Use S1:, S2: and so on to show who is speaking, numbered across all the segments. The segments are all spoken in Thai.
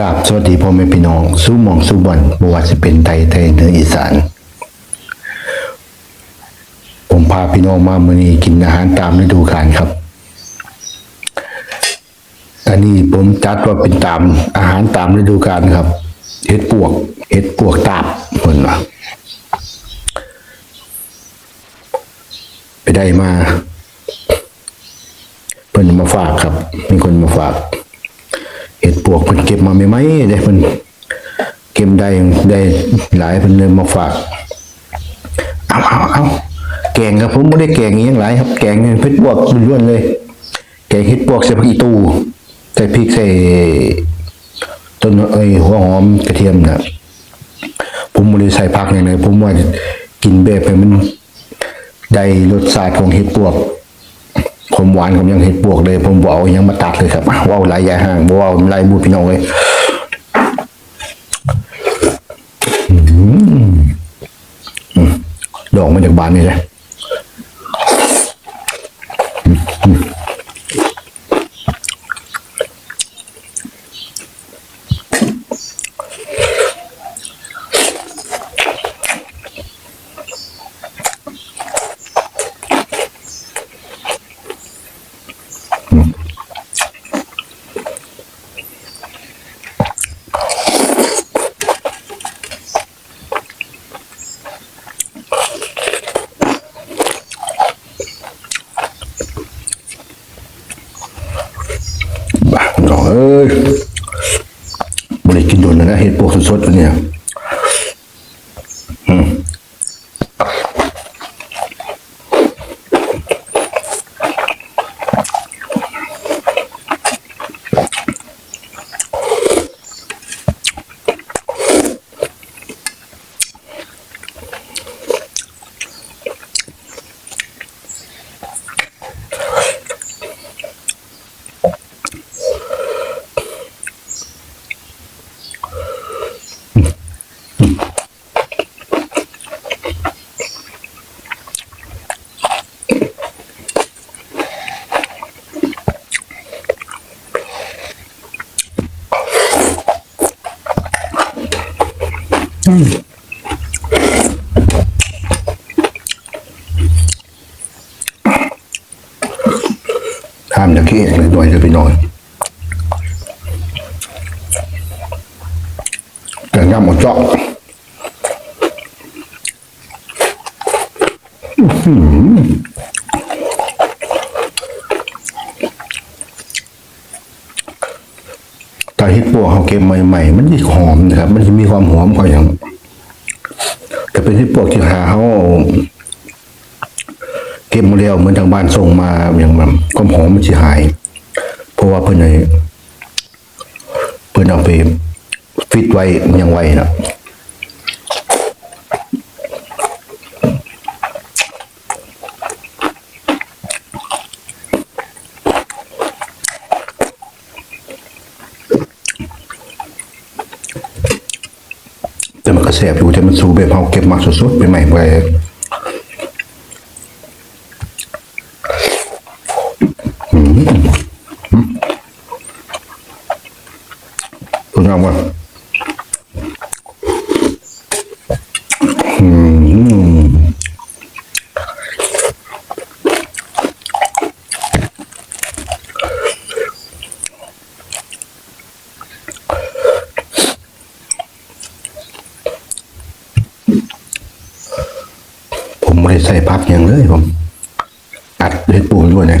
S1: กราบสวัสดีพ่อแม่พี่น้อง สู้มองสู้บอลบว่าจะเป็นไทยไทยเหนืออีสาน ผมพาพี่น้องมามื่อนี้กินอาหารตามฤดูกาลครับอันนี้ผมจัดว่าเป็นตามอาหารตามฤดูกาลครับเห็ดปวกเห็ดปวกตาบเหมือนว่าไปได้มา เพิ่นมาฝากครับ มีคนมาฝาก เห็ดปวกเพิ่นเก็บมาใหม่ๆเด้เพิ่นเก็บได้ได้หลายเพิ่นเลยมาฝากเอาเอาเอาแกงครับผมไม่ได้แกงอหยังหลายครับ แกงเห็ดปวกล้วนเลย แกงเห็ดปวกใส่ผักอีตูใส่พริกใส่ต้นเอ้ยหัวหอมกระเทียมนะผมไม่ได้ใส่ผักเลยนะผมว่ากินแบบให้มันได้รสชาติของเห็ดปวก มหวานผมยังเห็ดปวกเลย ผมบอกยังมาตัดเลยครับว่าวหลายยาห่างว่าวลายบูพี่น้องเลยอืมดอกมาจากบานนี่เลย องเอ้ยบ่ได้กินโดนนะเห็ดปวกสดๆตัวเนี่ย อืมห้ามจะขี้เอกเลยหน่อยจะไปนอนแต่ย่ำหมดจาะอื้อหือ ถ้าเฮิตปัวเขาเก็บใหม่ๆมันจะหอมนะครับ มันจะมีความหอมกว่าอย่างแต่เป็นเฮิตปัวที่หาเขาเก็บมาแล้วเหมือนทางบ้านส่งมาอย่างแบบความหอมมันจะหาย เพราะว่าเพื่อนในเพื่อนเอาไปฟิตไว้ยังไว้นะ ก็แสบอยู่แต่มันสูแบบเฮาเก็บมาสดๆไปใหม่ไปคุณงามว่าอืมผมไม่ได้ ใส่พักอย่างเลยผมอัดเล็ดปูนด้วยเนะ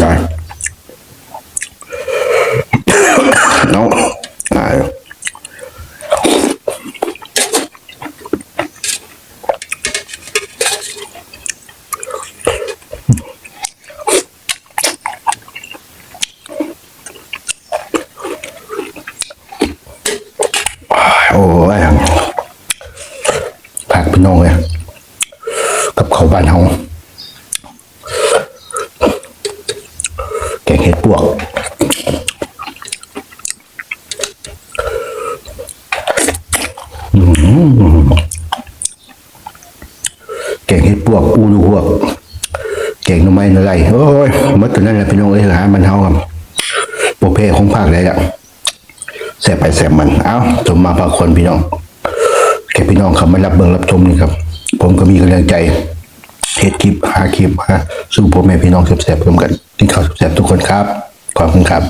S1: ได้ no ได้ โอ้ยผักพี่น้องเลยกับเขาบ้านเฮาแกงเห็ดปวกแกงเห็ดปวกอูดูพวกแกงหน่อไม้หน่อไรโอ้ยหมดตัวนั้นแหละพี่น้องเอ้ยหามันเฮาครับโปรเพของภาคเลยละ แสบไปแสบมัน เอ้าสมมาพาคนพี่น้องแค่พี่น้องเขามารับเบิ่งรับชมนี่ครับ ผมก็มีกำลังใจเฮ็ดคลิปหาคลิปฮะสู้พ่อแม่พี่น้องแสบๆร่วมกันที่เขาแสบๆทุกคนครับ ขอบคุณครับ